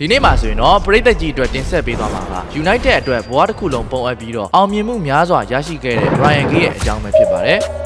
ဒီနေ့မှာဆိုရင်တော့ပရိသတ်ကြီးအတွက်တင်ဆက်ပေးသွားမှာက United အတွက်ဘဝတစ်ခုလုံးပုံအပ်ပြီးတော့အောင်မြင်မှုများစွာရရှိခဲ့တဲ့ Ryan Giggs ရဲ့အကြောင်းပဲဖြစ်ပါတယ်။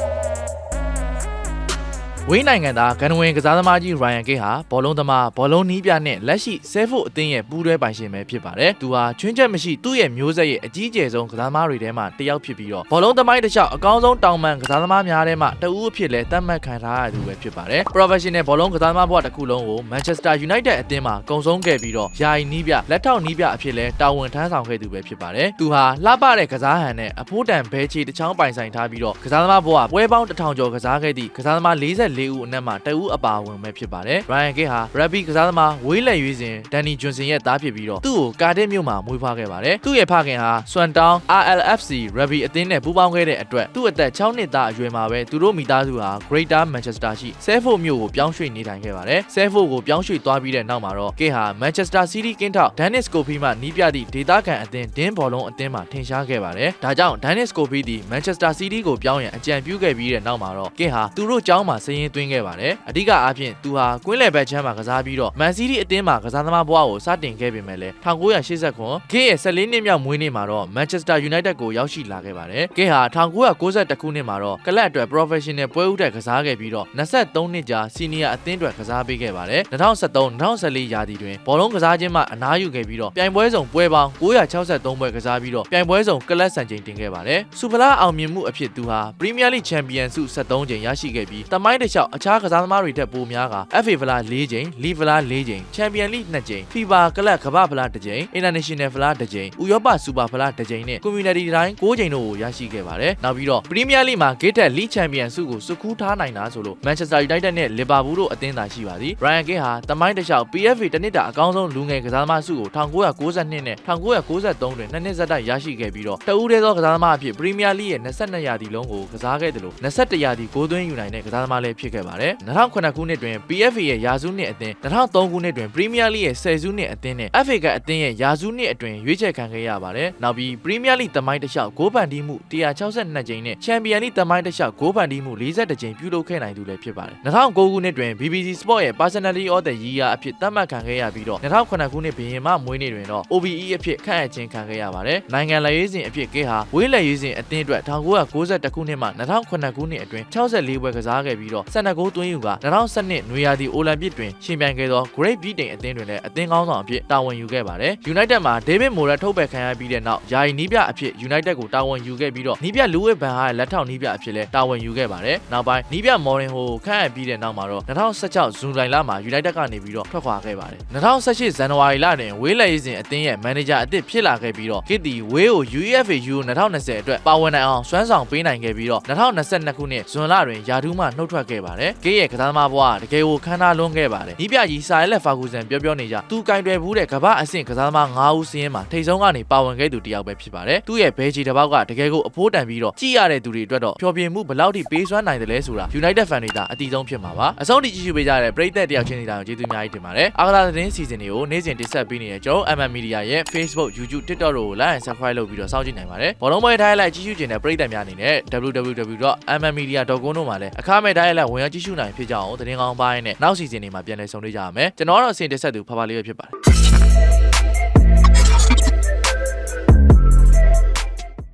ဝိနိုင်ငံသားဂန်ဝင်ကစားသမားကြီး Ryan Giggs ဟာဘောလုံးသမားဘောလုံးနီးပြနဲ့လက်ရှိဆဲဖို့အသင်းရဲ့ပူးတွဲပိုင်ရှင်ပဲဖြစ်ပါတယ်။သူဟာချွင်းချက်မရှိသူ့ရဲ့မျိုးဆက်ရဲ့အကြီးကျယ်ဆုံးကစားသမားတွေထဲမှာတစ်ယောက်ဖြစ်ပြီးတော့ဘောလုံးသမိုင်းတစ်လျှောက်အကောင်းဆုံးတောင်ပန်ကစားသမားများထဲမှာတဦးအဖြစ်လဲသတ်မှတ်ခံထားရသူပဲဖြစ်ပါတယ်။ Professional ဘောလုံးကစားသမားဘဝတစ်ခုလုံးကို Manchester United အသင်းမှာကုံဆုံးခဲ့ပြီးတော့ယာယီနီးပြလက်ထောက်နီးပြအဖြစ်လဲတာဝန်ထမ်းဆောင်ခဲ့သူပဲဖြစ်ပါတယ်။သူဟာလှပတဲ့ကစားဟန်နဲ့အဖိုးတန်ဘဲချီတစ်ချောင်းပိုင်ဆိုင်ထားပြီးတော့ကစားသမားဘဝပွဲပေါင်းတစ်ထောင်ကျော်ကစားခဲ့သည့်ကစားသမား44ဦးအနက်မှာတဦးအပါအဝင်ပဲဖြစ်ပါတယ်။ Ryan Giggs ဟာ Rugby ကစားသမားဝေးလက်ရွေးစဉ် Danny Johnson ရဲ့သားဖြစ်ပြီးတော့သူ့ကိုကာဒစ်မြို့မှာမွေးဖွားခဲ့ပါတယ်။သူ့ရဲ့ဖခင်ဟာ Swantown RLFC Rugby အသင်းနဲ့ပူးပေါင်းခဲ့တဲ့အတွက်သူ့အသက်6နှစ်သားအရွယ်မှာပဲသူတို့မိသားစုဟာ Greater Manchester ရှိ Salford မြို့ကိုပြောင်းရွှေ့နေထိုင်ခဲ့ပါတယ်။ Salford ကိုပြောင်းရွှေ့သွားပြီးတဲ့နောက်မှာတော့ Giggs ဟာ Manchester City ကင်းထောက် Dennis Scopy မှနီးပြသည့်ဒေသခံအသင်းဒင်းဘောလုံးအသင်းမှာထင်ရှားခဲ့ပါတယ်။ဒါကြောင့် Dennis Scopy သည် Manchester City ကိုပြောင်းရန်အကြံပြုခဲ့ပြီးတဲ့နောက်မှာတော့ Giggs ဟာသူတို့ကျောင်းမှာစည်ရင်သွင်းခဲ့ပါတယ်။အဓိကအားဖြင့်သူဟာကွင်းလယ်ဘက်ချမ်းမှာကစားပြီးတော့ Man City အသင်းမှာကစားသမားဘဝကိုစတင်ခဲ့ပေမဲ့လည်း1989 Giggs ရဲ့14နှစ်မြောက်မွေးနေ့မှာတော့ Manchester United ကိုရောက်ရှိလာခဲ့ပါတယ်။ Giggs ဟာ1992ခုနှစ်မှာတော့ကလပ်အတွက် Professional ပွဲဥထက်ကစားခဲ့ပြီးတော့23နှစ်ကြာ Senior အသင်းအတွက်ကစားပေးခဲ့ပါတယ်။2013-2014ရာသီတွင်ဘောလုံးကစားခြင်းမှအနားယူခဲ့ပြီးတော့ပြိုင်ပွဲစုံပွဲပေါင်း963ပွဲကစားပြီးတော့ပြိုင်ပွဲစုံကလပ်စံချိန်တင်ခဲ့ပါတယ်။စူပလာအောင်မြင်မှုအဖြစ်သူဟာ Premier League Champion ဆု73ချိန်ရရှိခဲ့ပြီးတမိုင်းတစ်လျှောက်အခြားကစားသမားတွေထက်ပိုများက FA ဖလား4ချိန် League ဖလား4ချိန် Champion League 2ချိန် FIFA ကလပ်ကမ္ဘာဖလား2ချိန် International ဖလား2ချိန် ဥရောပစူပါဖလား2ချိန်နဲ့ Community တိုင်း6ချိန်တို့ကိုရရှိခဲ့ပါတယ်။နောက်ပြီးတော့ Premier League မှာ Gate League Champion ဆုကိုစုခူးထားနိုင်တာဆိုလို့ Manchester United နဲ့ Liverpool တို့အသင်းသာရှိပါသည်။ Ryan Giggs ဟာတမိုင်းတစ်လျှောက် PFA တစ်နှစ်တာအကောင်းဆုံးလူငယ်ကစားသမားဆုကို1992နဲ့1993တွင်နှစ်နှစ်ဆက်တိုက်ရရှိခဲ့ပြီးတော့တဦးတည်းသောကစားသမားအဖြစ် Premier League ရဲ့22ရာသီလုံးကိုကစားခဲ့တယ်လို့21ရာသီဂိုးသွင်းယူနိုင်တဲ့ကစားသမားလည်းဖြစ်ခဲ့ပါတယ်။2009ခုနှစ်တွင် PFA ရဲ့ရာစုနှစ်အသင်း2003ခုနှစ်တွင် Premier League ရဲ့10စုနှစ်အသင်းနဲ့ FA ကအသင်းရဲ့ရာစုနှစ်အတွင်းရွေးချယ်ခံခဲ့ရပါတယ်။နောက်ပြီး Premier League တမိုင်းတစ်လျှောက်ဂိုးပန်တီးမှု162ကြိမ်နဲ့ Champion League တမိုင်းတစ်လျှောက်ဂိုးပန်တီးမှု42ကြိမ်ပြုလုပ်ခဲ့နိုင်သူလည်းဖြစ်ပါတယ်။2009ခုနှစ်တွင် BBC Sport ရဲ့ Personality of the Year အဖြစ်သတ်မှတ်ခံခဲ့ရပြီးတော့2009ခုနှစ်ဘီရင်မမွေးနေ့တွင်တော့ OBE အဖြစ်ခန့်အပ်ခြင်းခံခဲ့ရပါတယ်။နိုင်ငံလက်ရေးစဉ်အဖြစ်ကဲဟာဝေးလက်ရေးစဉ်အသင်းအတွက်1992ခုနှစ်မှ2009ခုနှစ်အတွင်း64ပွဲကစားခဲ့ပြီးတော့12ဂိုးသွင်းယူက2012နွေရာသီအိုလံပစ်တွင်ရှင်ပြိုင်ခဲ့သော Great Britain အသင်းတွင်လည်းအသင်းကောင်းဆောင်အဖြစ်တာဝန်ယူခဲ့ပါတယ်။ United မှာ David Moyes ထုတ်ပယ်ခံရပြီးတဲ့နောက်ယာယီနီးပြအဖြစ် United ကိုတာဝန်ယူခဲ့ပြီးတော့နီးပြလူဝစ်ဘန်ဟာရဲ့လက်ထောက်နီးပြအဖြစ်လည်းတာဝန်ယူခဲ့ပါတယ်။နောက်ပိုင်းနီးပြ Mourinho ကိုခန့်အပ်ပြီးတဲ့နောက်မှာတော့2016ဇွန်လလမှာ United ကနေပြီးတော့ထွက်ခွာခဲ့ပါတယ်။2018ဇန်နဝါရီလတွင်ဝေးလက်ရေးစဉ်အသင်းရဲ့မန်နေဂျာအသစ်ဖြစ်လာခဲ့ပြီးတော့ Kit ဒီဝေးကို UEFA Euro 2020အတွက်ပါဝင်နိုင်အောင်စွမ်းဆောင်ပေးနိုင်ခဲ့ပြီးတော့2022ခုနှစ်ဇွန်လတွင်ယာဒူးမှနှုတ်ထွက်ခဲ့ပါတယ်။ Kit ရဲ့ကစားသမားဘဝတကယ်ကိုခမ်းနားလွန်းခဲ့ပါတယ်။နီးပြကြီးစာရဲလက်ဖာဂူဆန်ပြောပြောနေကြသူကင်တွယ်ဘူးတဲ့ကမ္ဘာအဆင့်ကစားသမား9ဦးစင်းမှာထိတ်ဆုံးကနေပါဝင်ခဲ့သူတစ်ယောက်ပဲဖြစ်ပါတယ်။သူ့ရဲ့ဘဲချီတစ်ပေါက်ကတကယ်ကိုအဖိုးတန်ပြီးတော့ကြည့်ရတဲ့သူတွေအတွက်တော့ဖျော်ဖြေမှုဘယ်လောက်ထိပေးစွမ်းနိုင်တယ်လဲဆိုတာ United fan တွေကအတီးဆုံးဖြစ်မှာပါ။အဆုံးထိကြည့်ရှုပေးကြတဲ့ပရိသတ်တယောက်ချင်းစီတိုင်းကိုကျေးဇူးအများကြီးတင်ပါတယ်။အားကစားသတင်းစီစဉ်တွေကိုနေ့စဉ်တင်ဆက်ပေးနေတဲ့ကျွန်တော် MM Media ရဲ့ Facebook, YouTube, TikTok တို့ကို like and subscribe လုပ်ပြီးတော့စောင့်ကြည့်နိုင်ပါတယ်။ဘောလုံးပွဲထိုင်းလိုက်ကြည့်ရှုခြင်းတဲ့ပရိသတ်များအနေနဲ့ www.mmmedia.com တို့မှာလည်းအခမဲ့ထိုင်းလိုက်ဝင်ရောက်ကြည့်ရှုနိုင်ဖြစ်ကြအောင်သတင်းကောင်းပိုင်းနဲ့နောက်စီစဉ်တွေမှာပြန်လည်ဆုံတွေ့ကြရမယ်။ကျွန်တော်ကတော့အစီအစဉ်တက်ဆက်သူဖဖလေးပဲဖြစ်ပါတယ်။